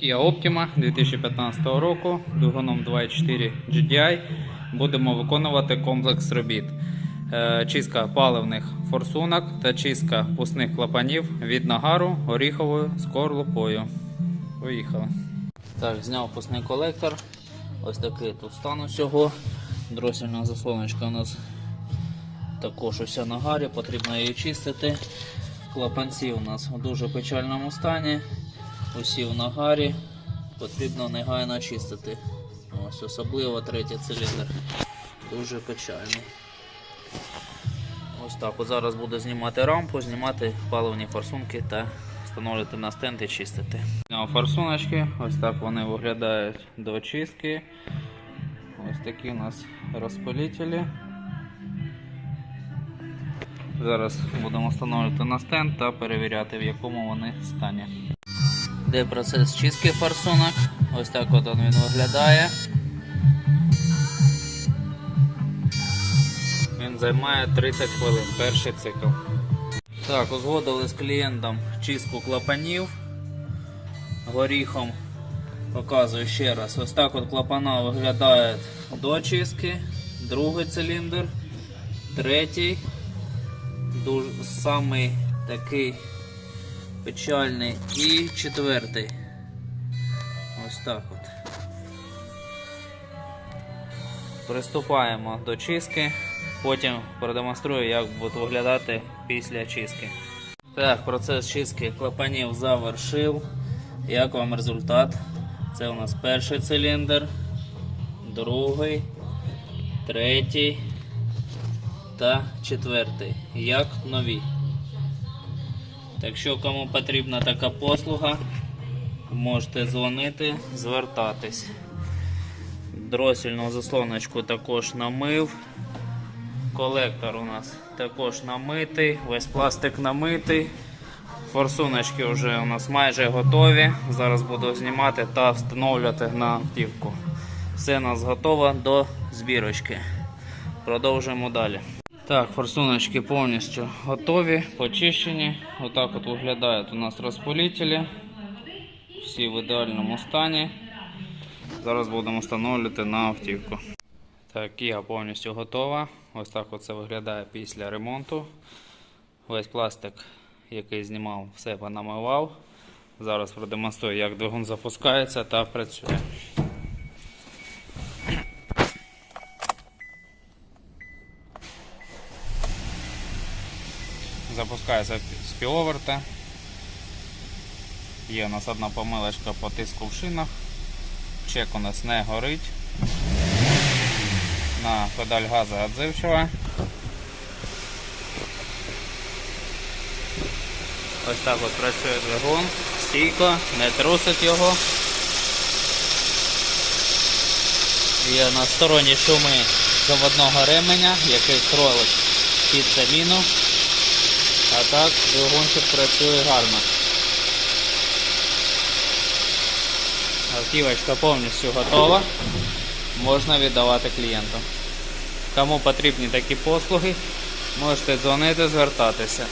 Kia Optima 2015 року двигуном 2.4 GDI будемо виконувати комплекс робіт. Е, Чистка паливних форсунок та чистка пусних клапанів від нагару горіховою скорлупою. Поїхали. Так, зняв пусний колектор. Ось такий тут стан усього. Дросільна заслоночка у нас також уся на гарі, потрібно її чистити. Клапанці у нас у дуже печальному стані. Усі в нагарі. Потрібно негайно чистити. Ось особливо третій циліндр. Дуже печальний. Ось так. От зараз буду знімати рампу, знімати паливні форсунки та встановлювати на стенд і чистити. Зняв форсуночки, ось так вони виглядають до очистки. Ось такі у нас розпилителі. Зараз будемо встановлювати на стенд та перевіряти, в якому вони стані. Де процес чистки форсунок. Ось так от він виглядає. Він займає 30 хвилин, перший цикл. Так, узгодили з клієнтом чистку клапанів горіхом. Показую ще раз. Ось так от клапана виглядають до чистки. Другий циліндр, третій, дуже самий такий печальний і четвертий. Ось так от. Приступаємо до чистки. Потім продемонструю, як буде виглядати після чистки. Так, процес чистки клапанів завершив. Як вам результат? Це у нас перший циліндр, другий, третій та четвертий. Як нові. Так що кому потрібна така послуга, можете дзвонити, звертатись. Дросільну заслоночку також намив. Колектор у нас також намитий, весь пластик намитий. Форсуночки вже у нас майже готові. Зараз буду знімати та встановлювати на автівку. Все у нас готово до збірочки. Продовжуємо далі. Так, форсуночки повністю готові, почищені. Отак от виглядають у нас розпилителі. Всі в ідеальному стані. Зараз будемо встановлювати на автівку. Так, Кіга повністю готова. Ось так це виглядає після ремонту. Весь пластик, який знімав, все понамивав. Зараз продемонструю, як двигун запускається та працює. Запускається з піловерта. Є у нас одна помилочка по тиску в шинах. Чек у нас не горить. На педаль газу відзивчива. Ось так от працює двигун, стійко, не трусить його. Є на стороні шуми заводного ременя, який кролить під заміну. А так двигунчик працює гарно. Автівочка повністю готова. Можна віддавати клієнту. Кому потрібні такі послуги, можете дзвонити, звертатися.